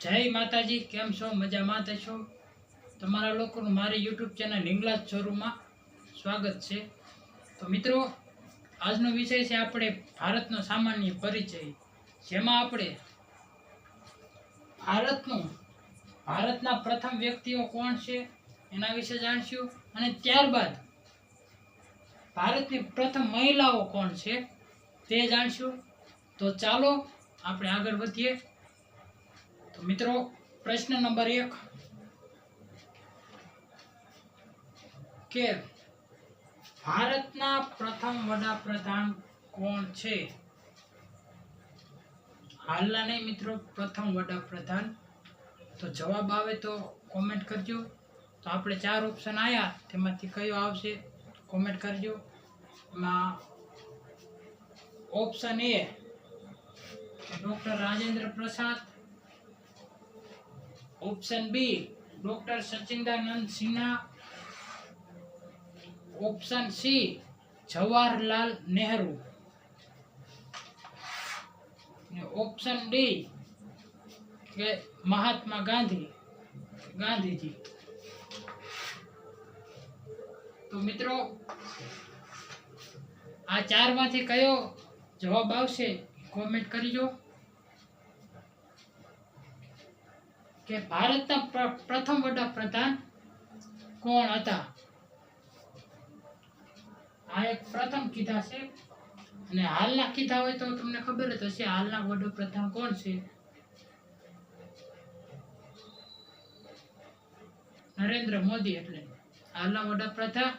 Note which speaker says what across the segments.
Speaker 1: જય માતાજી, કેમ છો? મજામાં થશો તમારા લોકોનું મારી યુટ્યુબ ચેનલ હિંગલાજ શોરૂમમાં સ્વાગત છે. તો મિત્રો, આજનો વિષય છે આપણે ભારતનો સામાન્ય પરિચય. જેમાં આપણે ભારતનું, ભારતના પ્રથમ વ્યક્તિઓ કોણ છે એના વિશે જાણશું અને ત્યારબાદ ભારતની પ્રથમ મહિલાઓ કોણ છે તે જાણશું. તો ચાલો આપણે આગળ વધીએ. તો મિત્રો, પ્રશ્ન નંબર એક. કે ભારતના પ્રથમ વડાપ્રધાન કોણ છે? હાલના નહીં મિત્રો, પ્રથમ વડાપ્રધાન. તો જવાબ આવે તો કોમેન્ટ કરજો. તો આપણે ચાર ઓપ્શન આવ્યા તેમાંથી કયો આવશે? કોમેન્ટ કરજો. એમાં option A doctor Rajendra Prasad option B, doctor Sachchidananda Sinha. Option C, Jawaharlal Nehru. Option D, કે મહાત્મા ગાંધી, ગાંધીજી. તો મિત્રો, આ ચારમાંથી કયો જવાબ આવશે? કોમેન્ટ કરજો. કે ભારતના પ્રથમ વડાપ્રધાન કોણ હતા? આ એક પ્રથમ કીધા છે. અને હાલના કીધા હોય તો તમને ખબર જ હશે હાલના વડાપ્રધાન કોણ છે? નરેન્દ્ર મોદી એટલે. હાલના વડાપ્રધાન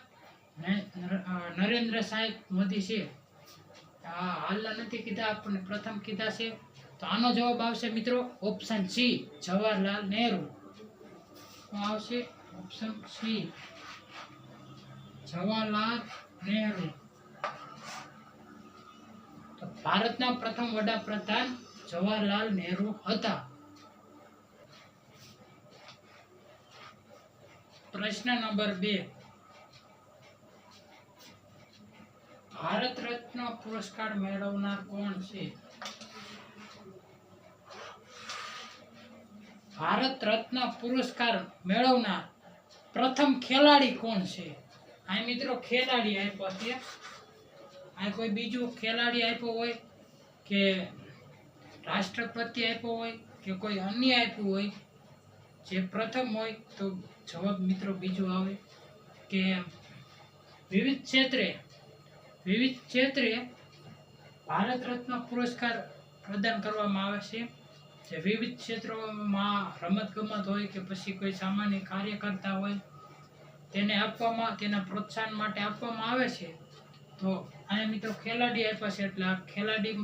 Speaker 1: નરેન્દ્ર સાહેબ મોદી છે. હાલના નથી કીધા, આપણને પ્રથમ કીધા છે. તો આનો જવાબ આવશે મિત્રો ઓપ્શન સી જવાહરલાલ નહેરુ. આવશે? Option C Jawaharlal Nehru. તો ભારતના પ્રથમ વડાપ્રધાન જવાહરલાલ નહેરુ હતા. પ્રશ્ન નંબર બે. ભારત રત્ન પુરસ્કાર મેળવનાર કોણ છે? ભારત રત્ન પુરસ્કાર મેળવનાર પ્રથમ ખેલાડી કોણ છે? આ મિત્રો ખેલાડી આપ્યો છે. આ કોઈ બીજું ખેલાડી આપ્યો હોય કે રાષ્ટ્રપતિ આપ્યો હોય કે કોઈ અન્ય આપ્યું હોય, જે પ્રથમ હોય તો જવાબ મિત્રો બીજો આવે કે વિવિધ ક્ષેત્રે વિવિધ ક્ષેત્રે ભારત રત્ન પુરસ્કાર પ્રદાન કરવામાં આવે છે. જે વિવિધ ક્ષેત્રોમાં રમતગમત હોય કે પછી કોઈ સામાન્ય કાર્ય કરતા હોય, તેને આપવામાં, તેના પ્રોત્સાહન માટે આપવામાં આવે છે. તો અહીંયા મિત્રો ખેલાડી આપ્યા છે, એટલે આ ખેલાડી,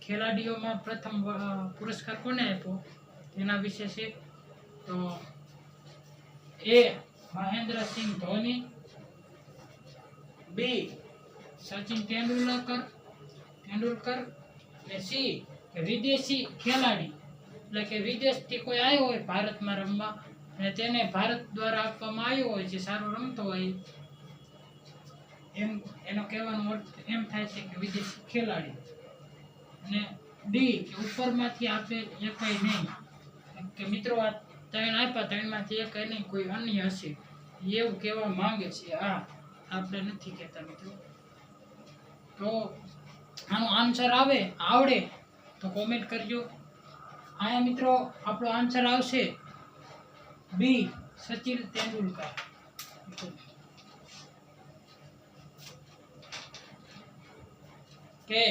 Speaker 1: ખેલાડીઓમાં પ્રથમ પુરસ્કાર કોને આપ્યો? તેના વિશે છે. તો એ મહેન્દ્રસિંહ ધોની, બી, સચિન તેંડુલકર તેંડુલકર, ને સી વિદેશી ખેલાડી, એટલે કે વિદેશથી કોઈ આવ્યો હોય ભારતમાં રમવા, અને તેને ભારત દ્વારા આપવામાં આવ્યો હોય છે, સારો રમતો હોય, એમ, એનો કહેવાનો અર્થ એમ થાય છે કે વિદેશી ખેલાડી. અને ડી, કે ઉપરમાંથી આપે એ કંઈ નહીં કે મિત્રો, આ ત્રણ આપ્યા, ત્રણમાંથી એક નહીં, કોઈ અન્ય હશે. એવું કહેવા માંગે છે. આ આપણે નથી કહેતા મિત્રો. તો આનો આન્સર આવે, આવડે. તો કોમેન્ટ કરજો. આયા મિત્રો, આપણો આન્સર આવશે બી સચિન તેંડુલકર. કે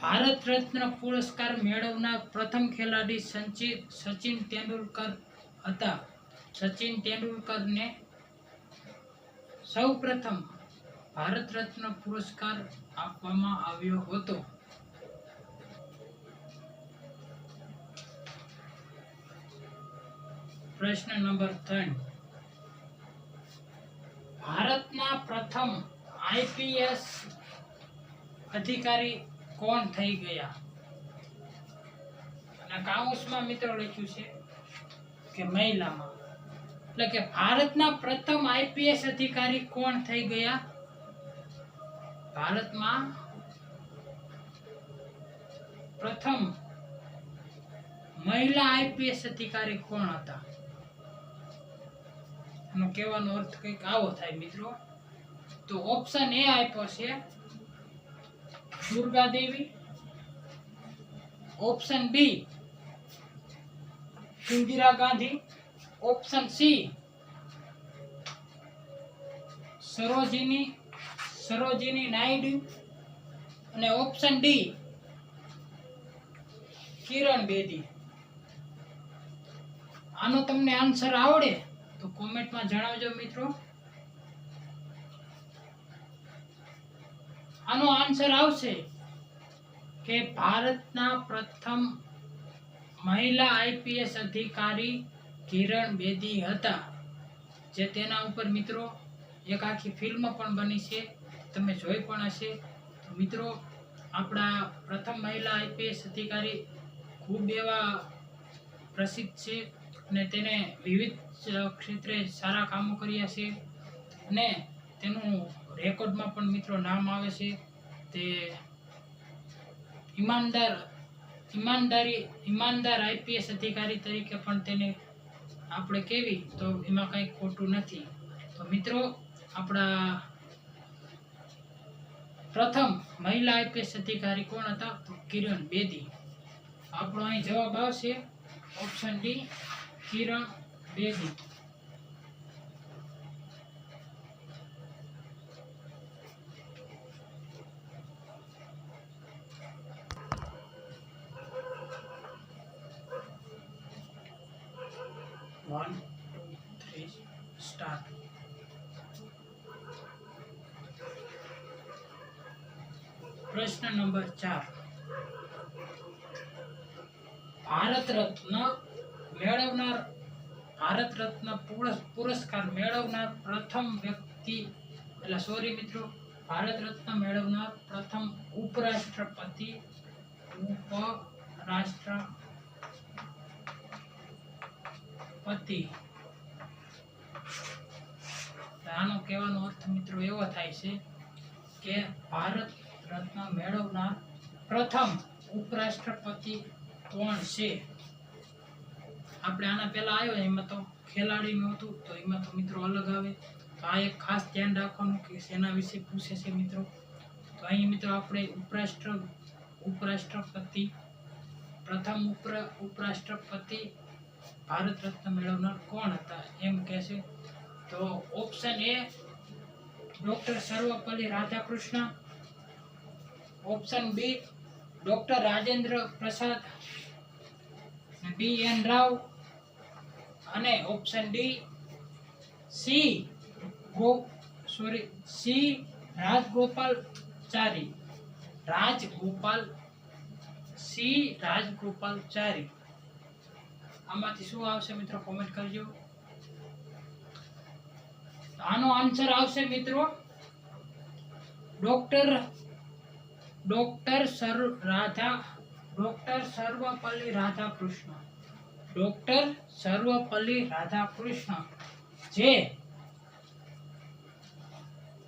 Speaker 1: ભારત રત્ન પુરસ્કાર મેળવનાર પ્રથમ ખેલાડી સંચિત સચિન તેંડુલકર હતા. સચિન તેંડુલકરને સૌ પ્રથમ ભારત રત્ન પુરસ્કાર આપવામાં આવ્યો હતો. પ્રશ્ન નંબર ત્રણ. ભારતના પ્રથમ આઈપીએસ અધિકારી કોણ થઈ ગયા? અને કાઉન્સમાં મિત્રો લખ્યું છે કે મહિલામાં. એટલે કે ભારતના પ્રથમ આઈપીએસ અધિકારી કોણ થઈ ગયા? ભારતમાં પ્રથમ મહિલા આઈપીએસ અધિકારી કોણ હતા? એનો કહેવાનો અર્થ કંઈક આવો થાય મિત્રો. તો ઓપ્શન એ આપ્યો છે Durga Devi. Option B Indira Gandhi. Option C Sarojini Sarojini Naidu. અને ઓપ્શન ડી કિરણ બેદી. આનો તમને આન્સર આવડે? તો કોમેન્ટમાં જણાવજો મિત્રો. આનો આન્સર આવશે કે ભારતના પ્રથમ મહિલા આઈપીએસ અધિકારી કિરણ બેદી હતા, જે તેના ઉપર મિત્રો એક આખી ફિલ્મ પણ બની છે. તમે જોઈ પણ હશે. તો મિત્રો, આપણા પ્રથમ મહિલા આઈપીએસ અધિકારી ખૂબ એવા પ્રસિદ્ધ છે. અને તેને વિવિધ ક્ષેત્રે સારા કામો કર્યા છે. અને તેનું રેકોર્ડમાં પણ મિત્રો નામ આવે છે. તે ઈમાનદાર, ઈમાનદારી, ઈમાનદાર આઈપીએસ અધિકારી તરીકે પણ તેને આપણે કહેવી તો એમાં કંઈ ખોટું નથી. તો મિત્રો, આપણા પ્રથમ મહિલા આઈપીએસ અધિકારી કોણ હતા? તો કિરણ બેદી. આપણો અહીં જવાબ આવશે option D Kiran Bedi one two three start પ્રશ્ન નંબર ચાર ભારત રત્ન મેળવનાર ભારત રત્ન પુરસ- પુરસ્કાર મેળવનાર પ્રથમ વ્યક્તિ, એટલે સોરી મિત્રો, ભારત રત્ન મેળવનાર પ્રથમ ઉપરાષ્ટ્રપતિ ઉપરાષ્ટ્રપતિ. આનો કહેવાનો અર્થ મિત્રો એવો થાય છે કે ભારત રત્ન મેળવનાર પ્રથમ ઉપરાષ્ટ્રપતિ કોણ છે? આપણે આના પહેલા આવ્યો એમાં તો ખેલાડીનું હતું, તો એમાં તો મિત્રો અલગ આવે. તો આ એક ખાસ ધ્યાન રાખવાનું કે શેના વિશે પૂછે છે મિત્રો? તો અહીં મિત્રો આપણે ઉપરાષ્ટ્ર, ઉપરાષ્ટ્રપતિ, પ્રથમ ઉપર, ઉપરાષ્ટ્રપતિ ભારત રત્ન મેળવનાર કોણ હતા એમ કહે છે. તો option A doctor Sarvepalli Radhakrishna option B doctor Rajendra Prasad B N Rao અને option D C go sorry C Rajagopalachari Rajagopal C Rajagopalachari આમાંથી શું આવશે મિત્રો? કોમેન્ટ કરજો. આનો આન્સર આવશે મિત્રો doctor doctor sir, Radha doctor Sarvepalli Radhakrishna. Doctor Sarvepalli Radhakrishna, જે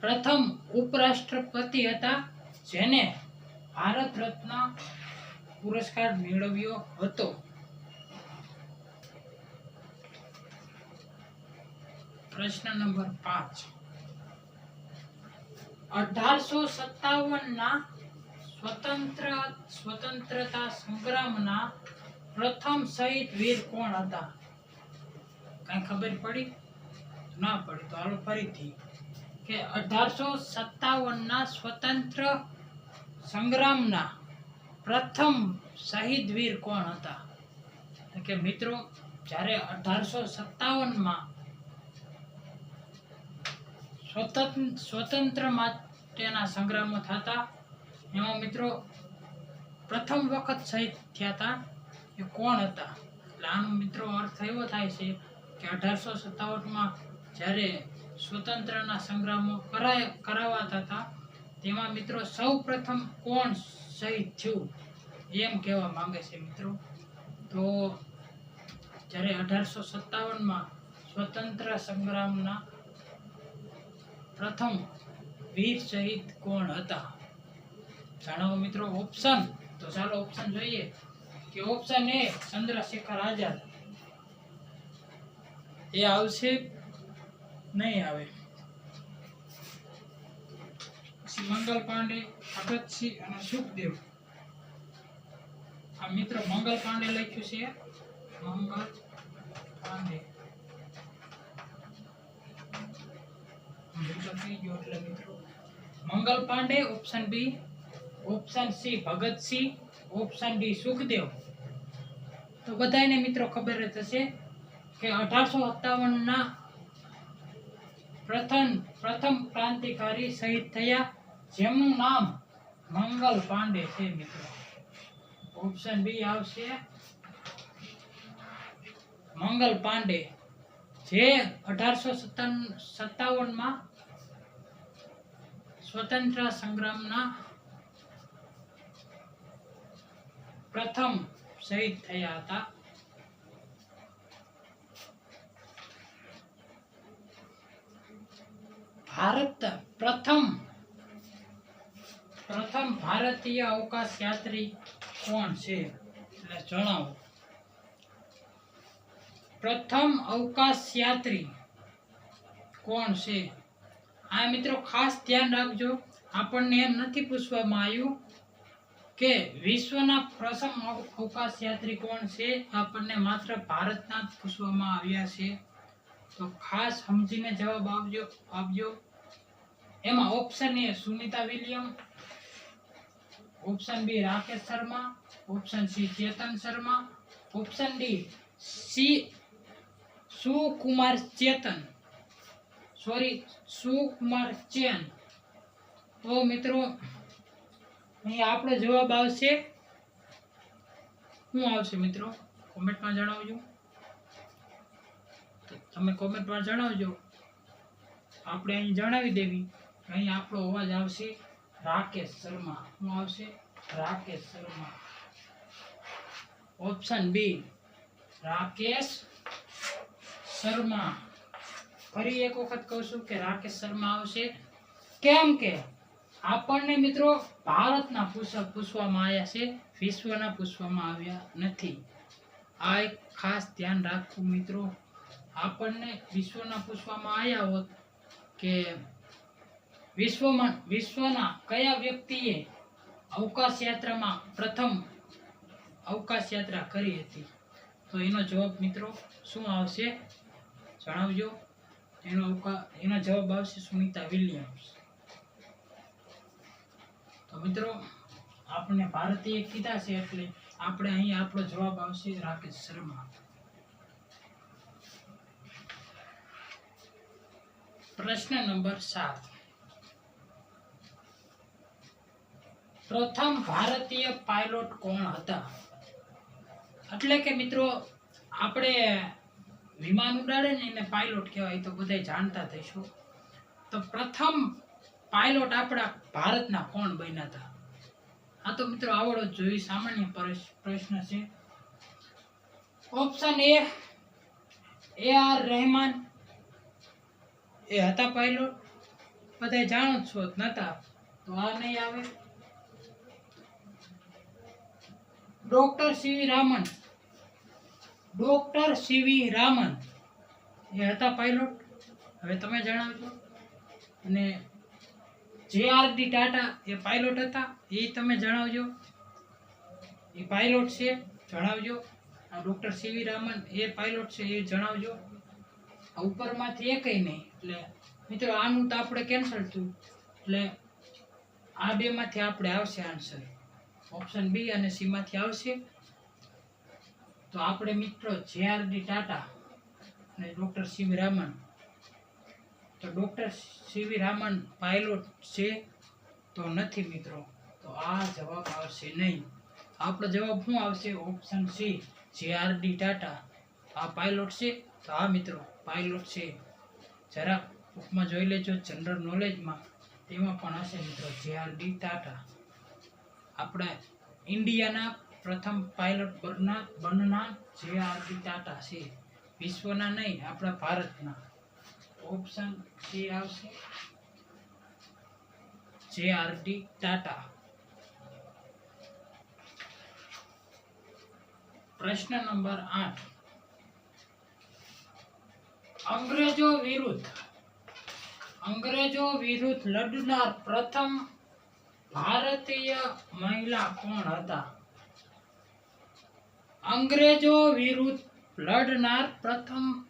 Speaker 1: પ્રથમ ઉપરાષ્ટ્રપતિ હતા, જેને ભારત રત્ન પુરસ્કાર મેળવ્યો હતો. પ્રશ્ન નંબર પાંચ. અઢારસો સત્તાવન ના સ્વતંત્ર સ્વતંત્રતા સંગ્રામના પ્રથમ શહીદ વીર કોણ હતા? કઈ ખબર પડી? ના પડી, તો હાલો ફરીથી. કે અઢારસો સત્તાવનના સ્વતંત્ર સંગ્રામના પ્રથમ શહીદ વીર કોણ હતા? કે મિત્રો, જ્યારે અઢારસો સત્તાવનમાં સ્વતંત્ર સ્વતંત્ર માટેના સંગ્રામો થતા, એમાં મિત્રો પ્રથમ વખત શહીદ થયા હતા એ કોણ હતા? એટલે આનો મિત્રો અર્થ એવો થાય છે કે અઢારસો સત્તાવનમાં જ્યારે સ્વતંત્રના સંગ્રામો કરાય, કરાવાતા હતા, તેમાં મિત્રો સૌ પ્રથમ કોણ શહીદ થયું? એમ કહેવા માંગે છે મિત્રો. તો જ્યારે અઢારસો સત્તાવનમાં સ્વતંત્ર સંગ્રામના પ્રથમ વીર શહીદ કોણ હતા? જણાવો મિત્રો ઓપ્શન તો ચાલો ઓપ્શન જોઈએ. કે ઓપ્શન એ ચંદ્રશેખર આઝાદ. એ આવશે, નહીં આવે. પછી મંગલ પાંડે, ભગતસિંહ અને સુખદેવ. આ મિત્ર મંગલ પાંડે લખ્યું છે. Mangal Pandey. Mangal Pandey option B option C Bhagat Singh. Option D Sukhdev તો બધાને મિત્રો ખબર જ હશે કે અઢારસો સત્તાવનના પ્રથમ પ્રથમ ક્રાંતિકારી શહીદ થયા. જેમનું નામ મંગલ પાંડે છે મિત્રો. ઓપ્શન બી આવશે. મંગલ પાંડે. જે અઢારસો સત્તાવન, સત્તાવનમાં સ્વતંત્ર સંગ્રામના પ્રથમ શહીદ થયા હતા. ભારત પ્રથમ પ્રથમ ભારતીય અવકાશ યાત્રી કોણ છે? એટલે જણાવો. પ્રથમ અવકાશ યાત્રી કોણ છે? આ મિત્રો ખાસ ધ્યાન રાખજો. આપણને એમ નથી પૂછવામાં આવ્યું કે વિશ્વના પ્રથમ અવકાશ યાત્રી કોણ છે? આપણને માત્ર ભારતના જ પૂછવામાં આવ્યા છે. તો ખાસ સમજીને જવાબ આપજો આપજો. એમાં option A Sunita William option B Rakesh Sharma option C Chetan Sharma option D C Sukumar Chetan. Sorry Sukumar Chen. તો મિત્રો અહીં આપણો જવાબ આવશે. શું આવશે મિત્રો? કોમેન્ટમાં જણાવજો. તમે કોમેન્ટમાં જણાવજો. આપણે અહીં જણાવી દેવી. અહીં આપણો અવાજ આવશે, રાકેશ શર્મા. શું આવશે? Rakesh Sharma. Option B Rakesh Sharma. ફરી એક વખત કહું છું કે રાકેશ શર્મા આવશે. કેમ કે આપણને મિત્રો ભારતના પૂછ- પૂછવામાં આવ્યા છે, વિશ્વના પૂછવામાં આવ્યા નથી. આ એક ખાસ ધ્યાન રાખવું મિત્રો, આપણને વિશ્વના પૂછવામાં આવ્યા હોત કે વિશ્વમાં, વિશ્વના કયા વ્યક્તિએ અવકાશ યાત્રામાં પ્રથમ અવકાશ યાત્રા કરી હતી? તો એનો જવાબ મિત્રો શું આવશે? જણાવજો. એનો અવકા, એનો જવાબ આવશે સુનિતા વિલિયમ્સ. તો મિત્રો આપણે ભારતીય કીધા છે એટલે આપણે અહીં આપણો જવાબ આવશે રાકેશ શર્મા. પ્રશ્ન નંબર સાત. પ્રથમ ભારતીય પાયલોટ કોણ હતા? એટલે કે મિત્રો, આપણે વિમાન ઉડાડે ને એને પાયલોટ કહેવાય તો બધા જાણતા થઈશું તો પ્રથમ પાયલોટ આપણા ભારતના કોણ બન્યા હતા? આ તો મિત્રો આવડો જોઈ સામાન્ય પ્રશ્ન છે. Option A A R Rahman એ હતા પાયલોટ. બધા જાણો છો નતા. તો આ નહીં આવે. Doctor CV Raman doctor CV Raman એ હતા પાયલોટ. હવે તમે જણાવજો. અને જે આર ડી ટાટા એ પાયલોટ હતા. એ તમે જણાવજો. એ પાયલોટ છે, જણાવજો. આ ડૉક્ટર સીવી રામન એ પાયલોટ છે, એ જણાવજો. આ ઉપરમાંથી એકય નહીં. એટલે મિત્રો, આનું તો આપણે કેન્સલ થયું. એટલે આ બેમાંથી આપણે આવશે આન્સર ઓપ્શન બી અને સીમાંથી આવશે. તો આપણે મિત્રો જે આર ડી ટાટા અને ડૉક્ટર સીવી રામન તો ડૉક્ટર સીવી રામન પાયલોટ છે તો નથી મિત્રો. તો આ જવાબ આવશે નહીં. આપણો જવાબ શું આવશે? Option C J R D Tata આ પાયલોટ છે? તો આ મિત્રો પાયલોટ છે. જરા બુકમાં જોઈ લેજો જનરલ નોલેજમાં તેમાં પણ હશે મિત્રો જે આર ડી ટાટા આપણા ઇન્ડિયાના પ્રથમ પાયલોટ બનના બનનાર જે આર ડી ટાટા છે. વિશ્વના નહીં, આપણા ભારતના. ઓપ્શન સી આવશે. જે આર ડી ટાટા. પ્રશ્ન નંબર આઠ. અંગ્રેજો વિરુદ્ધ. અંગ્રેજો વિરુદ્ધ લડનાર પ્રથમ ભારતીય મહિલા કોણ હતા? અંગ્રેજો વિરુદ્ધ લડનાર પ્રથમ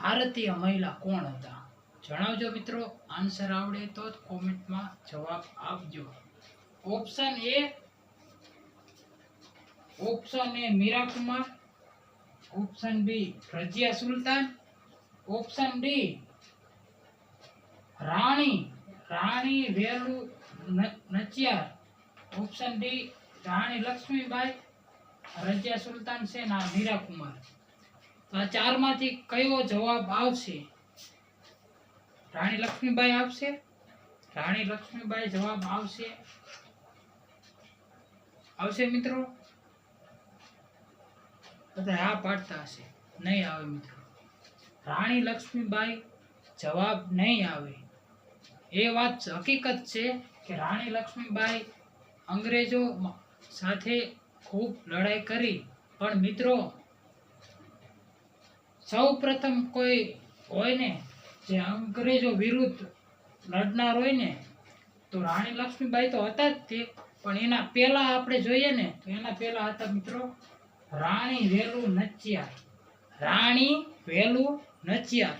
Speaker 1: ભારતીય મહિલા કોણ હતા? જણાવજો મિત્રો આન્સર આવડે તો કોમેન્ટમાં જવાબ આપજો. Option A option A Meira Kumar option B Razia Sultan option D Rani Rani Velu Nachiyar option D Rani Lakshmibai Razia Sultan છે ના મીરા કુમાર તો આ ચારમાંથી કયો જવાબ આવશે? રાણી લક્ષ્મીબાઈ આપશે? રાણી લક્ષ્મીબાઈ જવાબ આવશે. આવશે મિત્રો? બધા હા પાડતા હશે. નહીં આવે મિત્રો. રાણી લક્ષ્મીબાઈ જવાબ નહીં આવે. એ વાત હકીકત છે કે રાણી લક્ષ્મીબાઈ અંગ્રેજો સાથે ખૂબ લડાઈ કરી. પણ મિત્રો સૌ પ્રથમ કોઈ હોય ને જે અંગ્રેજો વિરુદ્ધ લડનાર હોય ને તો રાણી લક્ષ્મીબાઈ તો હતા જ તે, પણ એના પહેલા આપણે જોઈએ ને, તો એના પહેલા હતા મિત્રો રાણી વેલુ નચિયાર. રાણી વેલુ નચિયાર.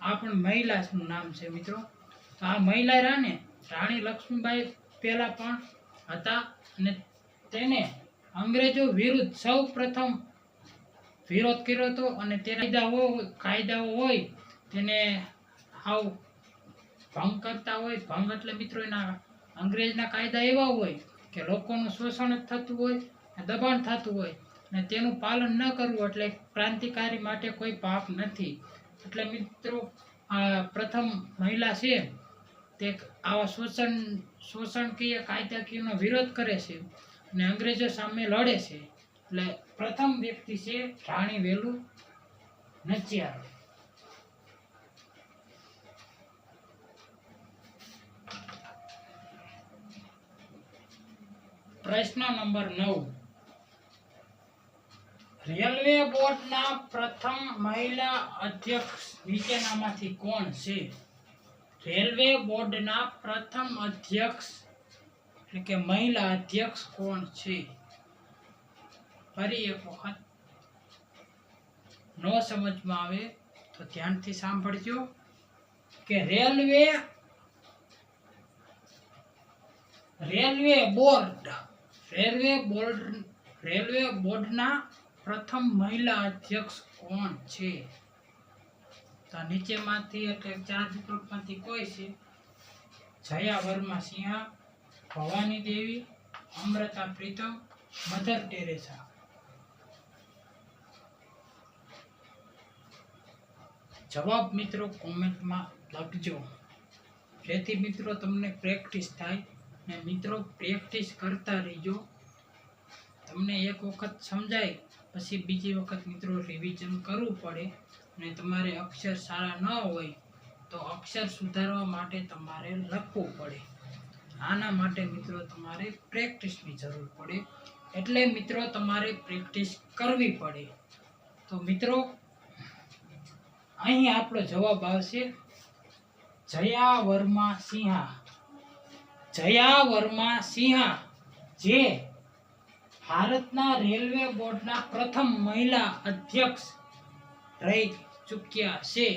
Speaker 1: આ પણ મહિલાનું નામ છે મિત્રો. તો આ મહિલા રાને રાણી લક્ષ્મીબાઈ પહેલા પણ હતા અને તેને અંગ્રેજો વિરુદ્ધ સૌ પ્રથમ વિરોધ કર્યો હતો અને તે કાયદાઓ કાયદાઓ હોય, તેને હાવ ભંગ કરતા હોય, ભંગ એટલે મિત્રો એના અંગ્રેજના કાયદા એવા હોય કે લોકોનું શોષણ જ થતું હોય, દબાણ થતું હોય અને તેનું પાલન ન કરવું એટલે ક્રાંતિકારી માટે કોઈ પાપ નથી. એટલે મિત્રો, આ પ્રથમ મહિલા છે, તે આવા શોષણ, શોષણકીય કાયદાકીયનો વિરોધ કરે છે અને અંગ્રેજો સામે લડે છે. એટલે પ્રથમ વ્યક્તિ છે રાણી વેલુ નચિયાર. પ્રશ્ન નંબર નવ. રેલવે બોર્ડના પ્રથમ મહિલા અધ્યક્ષ નીચેનામાંથી કોણ છે? રેલવે બોર્ડના પ્રથમ અધ્યક્ષ એટલે કે મહિલા અધ્યક્ષ કોણ છે? ફરી એક વખત. ન સમજમાં આવે તો ધ્યાનથી સાંભળજો કે railway railway board railway board, railway બોર્ડના પ્રથમ મહિલા અધ્યક્ષ કોણ છે? તો નીચેમાંથી એટલે ચાર વિકલ્પમાંથી કોઈ છે? Jaya Verma Sinha, Bhavani Devi, Amrita Pritam, Mother Teresa. જવાબ મિત્રો કોમેન્ટમાં લખજો. જેથી મિત્રો તમને પ્રેક્ટિસ થાય ને મિત્રો પ્રેક્ટિસ કરતા રહીજો. તમને એક વખત સમજાય, પછી બીજી વખત મિત્રો રિવિઝન કરવું પડે અને તમારે અક્ષર સારા ન હોય તો અક્ષર સુધારવા માટે તમારે લખવું પડે. આના માટે મિત્રો તમારે પ્રેક્ટિસની જરૂર પડે. એટલે મિત્રો તમારે પ્રેક્ટિસ કરવી પડે. તો મિત્રો અહીં આપણો જવાબ આવશે જયા વર્મા સિંહા. જયા વર્મા સિંહા, જે ભારતના રેલવે બોર્ડના પ્રથમ મહિલા અધ્યક્ષ રહી ચૂક્યા છે.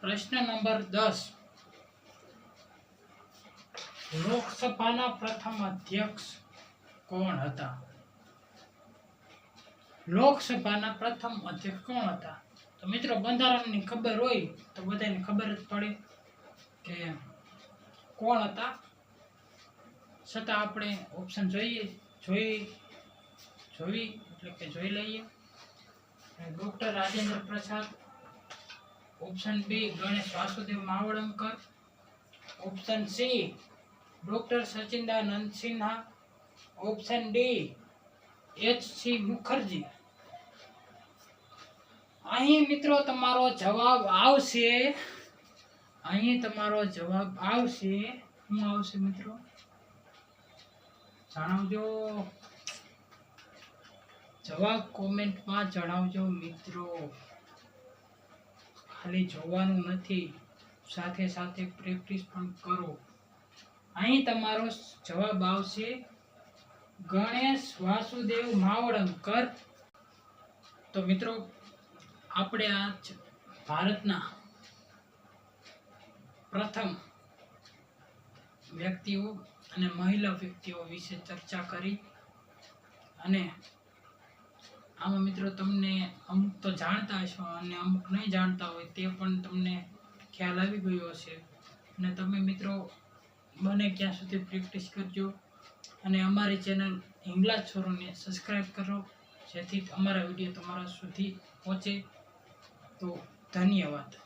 Speaker 1: પ્રશ્ન નંબર દસ. લોકસભાના પ્રથમ અધ્યક્ષ કોણ હતા? લોકસભાના પ્રથમ અધ્યક્ષ કોણ હતા? તો મિત્રો, બંધારણની ખબર હોય તો બધાને ખબર જ પડે કે કોણ હતા. છતાં આપણે ઓપ્શન જોઈએ જોઈ જોઈ એટલે કે જોઈ લઈએ. Doctor Rajendra Prasad option B Ganesh Vasudev Mavalankar option C doctor Sachchidananda Sinha option D H C Mukherjee. અહીં મિત્રો તમારો જવાબ આવશે. અહીં તમારો જવાબ આવશે. શું આવશે મિત્રો? જણાવજો. જવાબ કોમેન્ટમાં જણાવજો મિત્રો. ખાલી જોવાનું નથી. સાથે સાથે પ્રેક્ટિસ પણ કરો. અહીં તમારો જવાબ આવશે. ગણેશ વાસુદેવ માવડંકર. તો મિત્રો આપણે આ ભારતના પ્રથમ વ્યક્તિઓ અને મહિલા વ્યક્તિઓ વિશે ચર્ચા કરી. અને આમાં મિત્રો તમને અમુક તો જાણતા હશો અને અમુક નહીં જાણતા હોય તે પણ તમને ખ્યાલ આવી ગયો હશે. અને તમે મિત્રો બને ક્યાં સુધી પ્રેક્ટિસ કરજો. અને અમારી ચેનલ હિંગલા છોરોને સબસ્ક્રાઈબ કરો, જેથી અમારા વીડિયો તમારા સુધી પહોંચે. તો ધન્યવાદ.